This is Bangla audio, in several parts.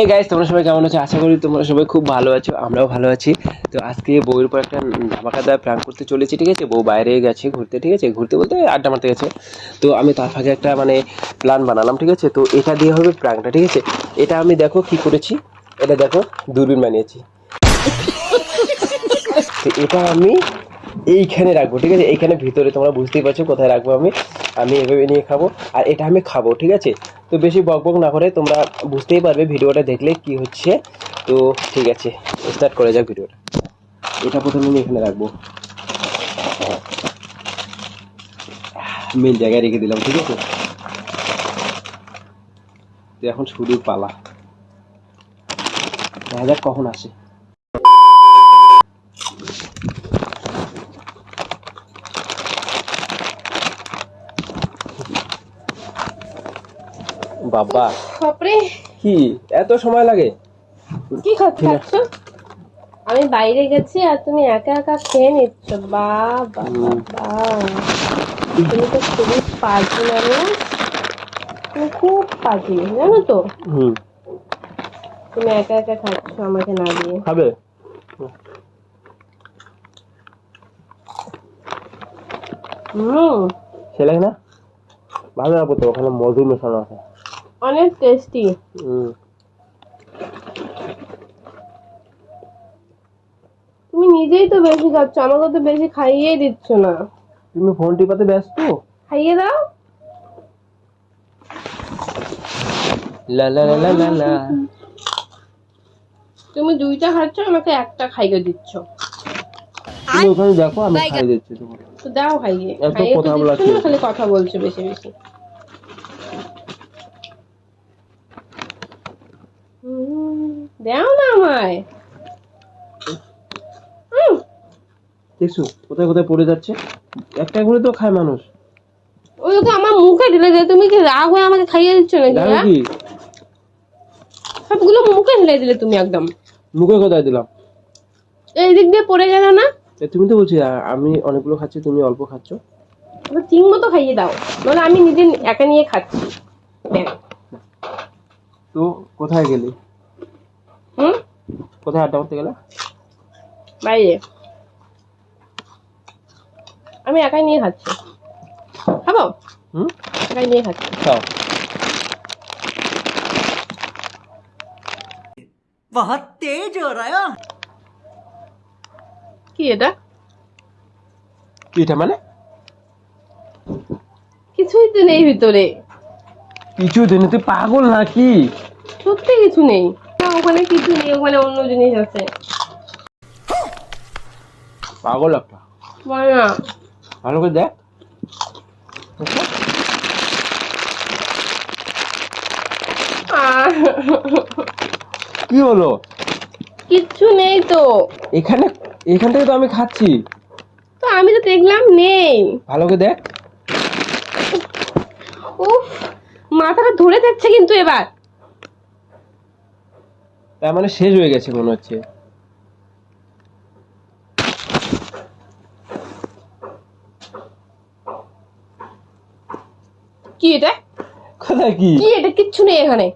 এই গাইস তোমরা সবাই কেমন আছো? আশা করি তোমরা সবাই খুব ভালো আছো, আমরাও ভালো আছি। তো আজকে বউয়ের উপর একটা ধামাকাদার প্ল্যান করতে চলেছি, ঠিক আছে? বউ বাইরে গেছে ঘুরতে, ঠিক আছে? ঘুরতে বলতে আড্ডা মারতে গেছে। তো আমি তার ফাঁকে একটা মানে প্ল্যান বানালাম, ঠিক আছে? তো এটা দিয়ে হবে প্র্যাঙ্কটা ঠিক আছে? এটা আমি দেখো কি করেছি। এটা দেখো, দূরবীন বানিয়েছি। তো এটা আমি এইখানে রাখব, ঠিক আছে? এইখানে ভিতরে তোমরা বুঝতেই পারছ কোথায় রাখব আমি। আমি এভাবে নিয়ে খাব, আর এটা আমি খাব, ঠিক আছে? তো বেশি বক বক না করে তোমরা বুঝতেই পারবে ভিডিওটা দেখলে কি হচ্ছে। তো ঠিক আছে স্টার্ট করে যাক ভিডিওটা। এটা প্রথমে আমি এখানে রাখব। মেন জায়গায় রেখে দিলাম, ঠিক আছে? তো এখন শুধু পালা। দেখা যাক কখন আসে। বাবা। বাপরে। কি? এত সময় লাগে? কি খাচ্ছ আমি বাইরে গেছি আর তুমি একা একা খেয়ে নিচ্ছ। বা বা বা, বা। তুমি তো খুবই পাজি মানুষ। তুমি খুব পাজি জানো তো? তুমি একা একা খাচ্ছ আমাকে না দিয়ে। খাবে? হুম। সে না? ভালো লাগবে তো ওখানে মধু মেশানো আছে। অনেক টেস্টি হুম। তুমি নিজেই তো বেশি খাচ্ছ আমাকে তো বেশি খাইয়ে দিচ্ছ না। তুমি ফোন টিপাতে ব্যস্ত? খাইয়ে দাও। লা লা লা লা লা লা। তুমি দুইটা খাচ্ছ আমাকে একটা খাইয়ে দিচ্ছ। তুমি ওখানে দেখো আমি খাই দিচ্ছি তোমাকে। তো দাও খাইয়ে। এত কথা? খালি কথা বলছো বেশি বেশি হুম, দাও না আমায়। দেখছ কোথায় কোথায় পড়ে যাচ্ছে? একটা করে তো খায় মানুষ। ওই তো আমার মুখে ঢেলে দে তুমি কি রাগ হয়ে আমাকে খাইয়ে দিচ্ছ নাকি হ্যাঁ? কি? সবগুলো মুখে ঢেলে দিলে তুমি একদম। মুখে কোথায় দিলাম? এই দিক দিয়ে পড়ে গেল না? তুমি তো বলছি আমি অনেকগুলো খাচ্ছি তুমি অল্প খাচ্ছ। তো ঠিক মতো খাইয়ে দাও। নাহলে আমি নিজে একা নিয়ে খাচ্ছি। তো কোথায় গেলি? কোথায় আড্ডা করতে গেলে? বাইরে। আমি একাই নিয়ে খাচ্ছি। খাব? হুম? একাই নিয়ে খাচ্ছি। খাও। বহুত তেজ হো কি এটা? কি এটা মানে? কিছুই তো নেই ভিতরে। কিছু দিন তুই পাগল নাকি? সত্যি কিছু নেই। ওখানে কিছু নেই ওখানে অন্য জিনিস আছে। পাগল একটা। বল না। ভালো করে দেখ। কি হলো? কিচ্ছু নেই তো। এখানে এখান থেকে তো আমি খাচ্ছি। তো আমি তো দেখলাম নেই। ভালো করে দেখ। উফ মাথাটা ধরে যাচ্ছে কিন্তু এবার। তার মানে শেষ হয়ে গেছে মনে হচ্ছে। কি এটা? কোথায় কি? কি এটা? কিচ্ছু নেই এখানে।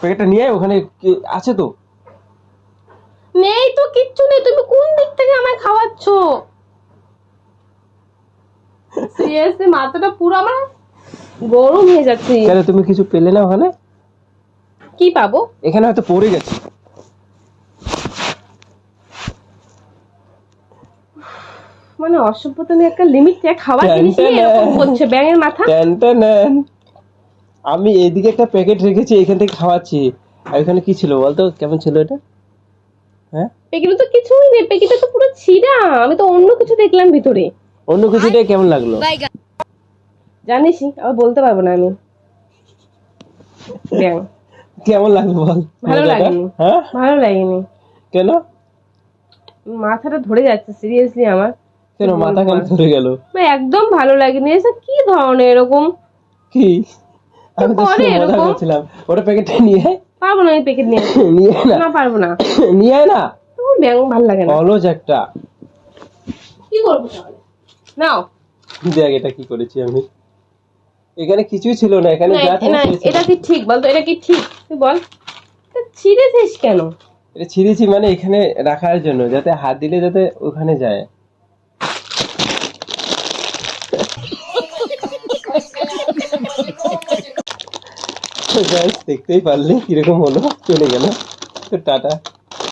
প্যাকেটটা নিয়ে আয়, ওখানে কি আছে তো? নেই তো কিচ্ছু নেই। তুমি কোন দিক থেকে আমায় খাওয়াচ্ছ? সিরিয়াসলি মাথাটা পুরো আমার গরম হয়ে যাচ্ছে। কেন তুমি কিছু পেলে না ওখানে? কি পাবো? এখানে হয়তো পড়ে গেছে। মানে অসভ্যতা নিয়ে একটা লিমিট থেকে খাবার জিনিস নিয়ে এরকম করছে ব্যাঙের মাথা। ট্যান ট্যান। আমি এইদিকে একটা প্যাকেট রেখেছি এখান থেকে খাওয়াচ্ছি। আর ওখানে কি ছিল বলতো? কেমন ছিল এটা? হ্যাঁ? পেকিটা তো কিছুই নেই পেকিটা তো পুরো ছিঁড়া। আমি তো অন্য কিছু দেখলাম ভিতরে। অন্য কিছুটা কেমন লাগল? জানিসই আবার বলতে পারব না আমি। ব্যাঙ। কেমন লাগল বল? ভালো লাগেনি। হ্যাঁ? ভালো লাগেনি। কেন? মাথাটা ধরে যাচ্ছে সিরিয়াসলি আমার। কেন? মাথা কেন ধরে গেল? একদম ভালো লাগেনি। এসব কি ধরনের এরকম? কি? আমি তো মজা? করছিলাম ওটা প্যাকেটটা নিয়ে পারব না আমি প্যাকেট নিয়ে নিয়ে না। না পারব না। নিয়ে না। ব্যাঙ ভালো লাগে না। অলজ একটা। কি করব নাও। দেখ এটা কি করেছি আমি। এখানে কিছুই ছিল না এখানে যা এটা কি ঠিক? বলতো এটা কি ঠিক? তুই বল। ছিঁড়েছিস কেন? এটা ছিঁড়েছি মানে এখানে রাখার জন্য যাতে হাত দিলে যাতে ওখানে যায়। guys, দেখতেই পারলে কীরকম হলো চলে গেল। তো টাটা।